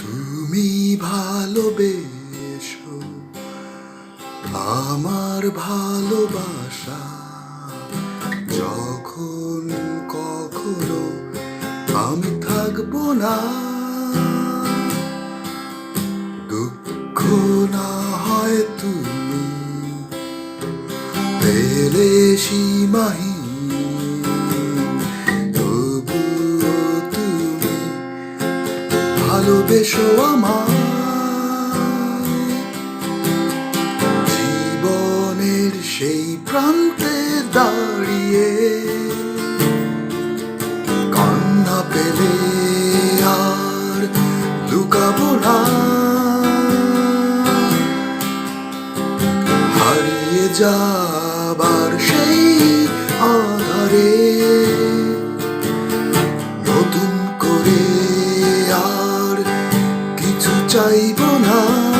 তুমি ভালোবেসো আমার ভালোবাসা। যখন কখনো আমি থাকব না দুঃখ না হয় তুমি পেলে ভালোবেসো আমার জীবনের সেই প্রান্তে দাঁড়িয়ে কান্না পেলে আর লুকাবো না। হারিয়ে যাবার সেই আধারে চাইব না।